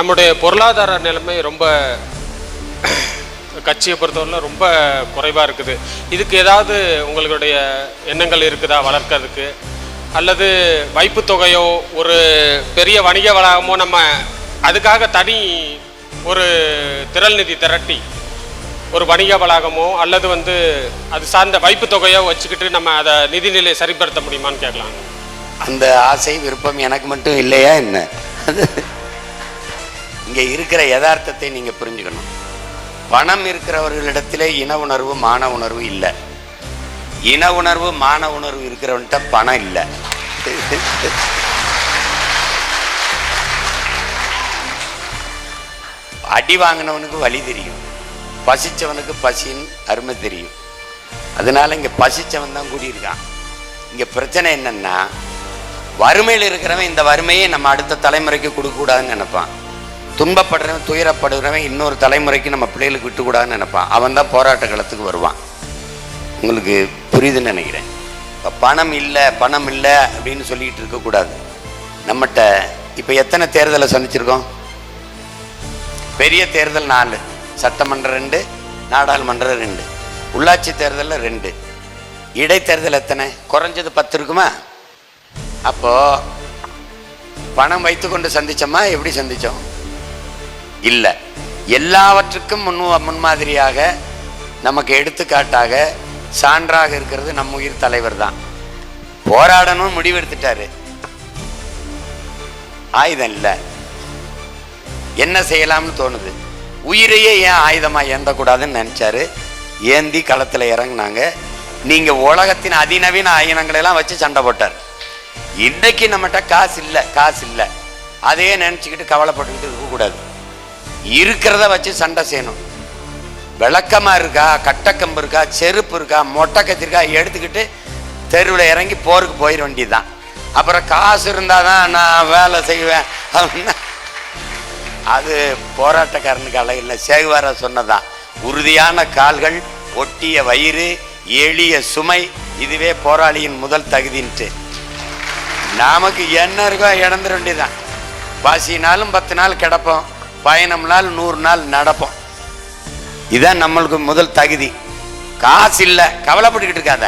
நம்முடைய பொருளாதார நிலைமை ரொம்ப கட்சியை பொறுத்தவரையில் ரொம்ப குறைவாக இருக்குது. இதுக்கு ஏதாவது உங்களுடைய எண்ணங்கள் இருக்குதா வளர்க்கறதுக்கு? அல்லது வைப்பு தொகையோ ஒரு பெரிய வணிக வளாகமோ நம்ம அதுக்காக தனி ஒரு திரள் நிதி திரட்டி ஒரு வணிக வளாகமோ அல்லது வந்து அது சார்ந்த வைப்பு தொகையோ வச்சுக்கிட்டு நம்ம அதை நிதிநிலை சரிப்படுத்த முடியுமான்னு கேட்கலாம். அந்த ஆசை விருப்பம் எனக்கு மட்டும் இல்லையா என்ன? இங்கே இருக்கிற யதார்த்தத்தை நீங்கள் புரிஞ்சுக்கணும். பணம் இருக்கிறவர்களிடத்திலே இன உணர்வு மான உணர்வு இல்லை. இன உணர்வு மான உணர்வு இருக்கிறவன்கிட்ட பணம் இல்லை. அடி வாங்கினவனுக்கு வழி தெரியும். பசித்தவனுக்கு பசின்னு அருமை தெரியும். அதனால இங்கே பசிச்சவன் தான் கூடியிருக்கான். இங்கே பிரச்சனை என்னென்னா வறுமையில் இருக்கிறவன் இந்த வறுமையை நம்ம அடுத்த தலைமுறைக்கு கொடுக்கக்கூடாதுன்னு நினைப்பான். துன்பப்படுறவன் துயரப்படுறவன் இன்னொரு தலைமுறைக்கு நம்ம பிள்ளைகளுக்கு விட்டுக்கூடாதுன்னு நினைப்பான். அவன் தான் போராட்ட களத்துக்கு வருவான். உங்களுக்கு புரியுதுன்னு நினைக்கிறேன். இப்போ பணம் இல்லை பணம் இல்லை அப்படின்னு சொல்லிக்கிட்டு இருக்கக்கூடாது. நம்மகிட்ட இப்போ எத்தனை தேர்தலை சந்திச்சிருக்கோம்? பெரிய தேர்தல் நாலு சட்டமன்றம் ரெண்டு நாடாளுமன்றம் ரெண்டு உள்ளாட்சி தேர்தலில் ரெண்டு. இடைத்தேர்தல் எத்தனை? குறைஞ்சது பத்து இருக்குமா? அப்போ பணம் வைத்துக்கொண்டு சந்தித்தோமா எப்படி சந்திச்சோம்? இல்லை. எல்லாவற்றுக்கும் முன் முன்மாதிரியாக நமக்கு எடுத்துக்காட்டாக சான்றாக இருக்கிறது நம்ம உயிர் தலைவர் தான். போராடணும் முடிவெடுத்துட்டாரு. ஆயுதம் இல்லை. என்ன செய்யலாம்னு தோணுது. உயிரையே ஏன் ஆயுதமாக ஏந்தக்கூடாதுன்னு நினச்சாரு. ஏந்தி களத்தில் இறங்குனாங்க. நீங்கள் உலகத்தின் அதிநவீன ஆயுதங்களெல்லாம் வச்சு சண்டை போட்டார். இன்றைக்கு நம்மகிட்ட காசு இல்லை காசு இல்லை. அதையே நினச்சிக்கிட்டு கவலைப்பட்டுக்கிட்டு இருக்கக்கூடாது. இருக்கிறத வச்சு சண்டை செய்யணும். விளக்கமாக இருக்கா கட்டக்கம்பு இருக்கா செருப்பு இருக்கா மொட்டை கத்திரிக்கா எடுத்துக்கிட்டு தெருவில் இறங்கி போருக்கு போயிட வேண்டியதுதான். அப்புறம் காசு இருந்தால் தான் நான் வேலை செய்வேன். அப்படின்னா அது போராட்டக்காரனுக்கு அழகில்லை சேகுவாரா சொன்னதான் உறுதியான கால்கள் ஒட்டிய வயிறு எளிய சுமை இதுவே போராளியின் முதல் தகுதின்ட்டு. நமக்கு என்ன இருக்கோ இழந்துட வேண்டியதுதான். பாசினாலும் பத்து நாள் கிடப்போம். பயணம் நாள் நூறு நாள் நடப்போம். இதான் நம்மளுக்கு முதல் தகுதி. காசு இல்லை கவலைப்பட்டுக்கிட்டு இருக்காத.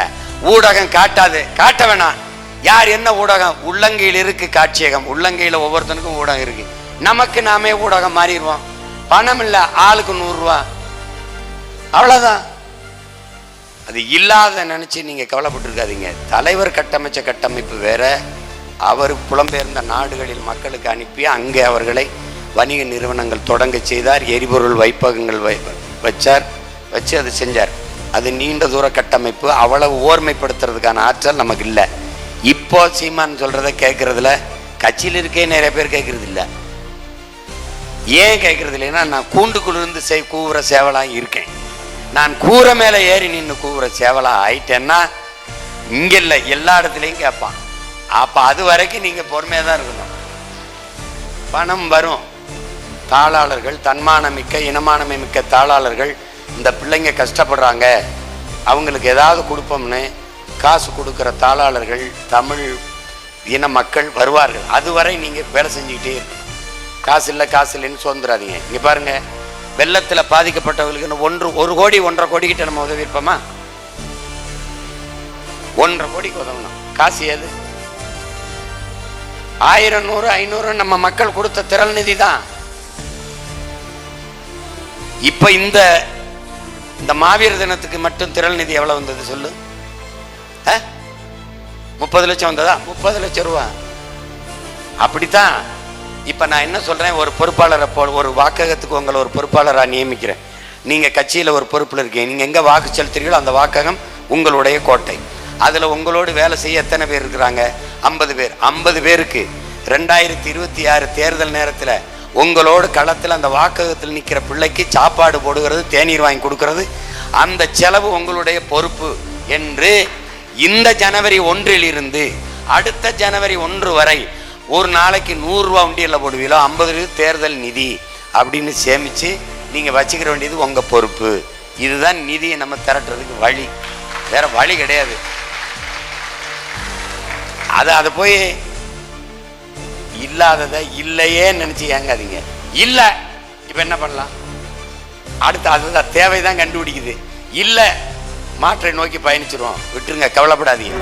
ஊடகம் காட்டாது காட்ட வேணாம். யார் என்ன ஊடகம்? உள்ளங்கையில் இருக்கு காட்சியகம். உள்ளங்கையில் ஒவ்வொருத்தனுக்கும் ஊடகம் இருக்கு. நமக்கு நாமே ஊடகம் மாறிடுவோம். பணம் இல்லை ஆளுக்கு நூறுரூவா அவ்வளோதான் அது இல்லாத நினச்சி நீங்கள் கவலைப்பட்டிருக்காதீங்க தலைவர் கட்டமைச்ச கட்டமைப்பு வேற. அவர் புலம்பெயர்ந்த நாடுகளில் மக்களுக்கு அனுப்பி அங்கே அவர்களை வணிக நிறுவனங்கள் தொடங்க செய்தார் எரிபொருள் வைப்பகங்கள் வை வச்சார் வச்சு அது செஞ்சார். அது நீண்ட தூர கட்டமைப்பு அவ்வளவு ஓர்மைப்படுத்துறதுக்கான ஆற்றல் நமக்கு இல்லை. இப்போ சீமான் சொல்கிறத கேட்குறதுல கட்சியில் இருக்கே நிறைய பேர் கேட்குறது இல்லை. ஏன் கேட்குறது இல்லைன்னா நான் கூண்டுக்குள்ளிருந்து செய் கூவுற சேவலாக இருக்கேன். நான் கூரை மேலே ஏறி நின்று கூவுற சேவலாக ஆயிட்டேன்னா இங்கே இல்லை எல்லா இடத்துலையும் கேட்பான் அப்போ அது வரைக்கும் நீங்கள் பொறுமையாக தான் இருக்கணும். பணம் வரும். தாளாளர்கள் தன்மானமிக்க இனமானமை மிக்க தாளாளர்கள் இந்த பிள்ளைங்க கஷ்டப்படுறாங்க. அவங்களுக்கு ஏதாவது கொடுப்போம்னு காசு கொடுக்குற தாளாளர்கள் தமிழ் இன மக்கள் வருவார்கள். அதுவரை நீங்கள் வேலை செஞ்சுக்கிட்டே இருக்கணும் காசு இல்லை காசு இல்லைன்னு சுதந்திராதீங்க. இங்கே பாருங்க வெள்ளத்தில் பாதிக்கப்பட்டவர்களுக்கு ஒன்று ஒரு கோடி ஒன்றரை கோடி கிட்ட நம்ம உதவி இருப்போமா? ஒன்றரை கோடிக்கு உதவணும். காசு ஏது? ஆயிரம் நூறு ஐநூறு நம்ம மக்கள் கொடுத்த திரள் நிதி தான். இப்ப இந்த இந்த மாவீர தினத்துக்கு மட்டும் திரள் நிதி எவ்வளவு வந்தது சொல்லு? ஆ? முப்பது லட்சம் வந்ததா? முப்பது லட்சம் ரூபா. அப்படித்தான். இப்ப நான் என்ன சொல்றேன்? ஒரு பொறுப்பாளரை போ ஒரு வாக்ககத்துக்கு உங்களை ஒரு பொறுப்பாளராக நியமிக்கிறேன். நீங்க கட்சியில ஒரு பொறுப்பில் இருக்கீங்க. நீங்க எங்க வாக்கு செலுத்துறீங்களோ அந்த வாக்ககம் உங்களுடைய கோட்டை. அதில் உங்களோடு வேலை செய்ய எத்தனை பேர் இருக்கிறாங்க? ஐம்பது பேர். ஐம்பது பேருக்கு. ரெண்டாயிரத்தி இருபத்தி ஆறு தேர்தல் நேரத்தில் உங்களோடு களத்தில் அந்த வாக்ககத்தில் நிற்கிற பிள்ளைக்கு சாப்பாடு போடுகிறது தேநீர் வாங்கி கொடுக்கறது. அந்த செலவு உங்களுடைய பொறுப்பு என்று இந்த ஜனவரி ஒன்றில் இருந்து அடுத்த ஜனவரி ஒன்று வரை ஒரு நாளைக்கு நூறுரூவா உண்டியலில் போடுவீங்களோ ஐம்பது தேர்தல் நிதி அப்படின்னு சேமித்து நீங்கள் வச்சுக்கிற வேண்டியது உங்கள் பொறுப்பு. இதுதான் நிதியை நம்ம திரட்டுறதுக்கு வழி. வேற வழி கிடையாது. அதை அதை போய் இல்லாததை இல்லையே நினச்சி ஏங்காதீங்க. இல்லை இப்போ என்ன பண்ணலாம்? அடுத்து அதுதான் தேவை தான் கண்டுபிடிக்குது. இல்லை மாற்றை நோக்கி பயணிச்சிருவோம். விட்டுருங்க கவலைப்படாதீங்க.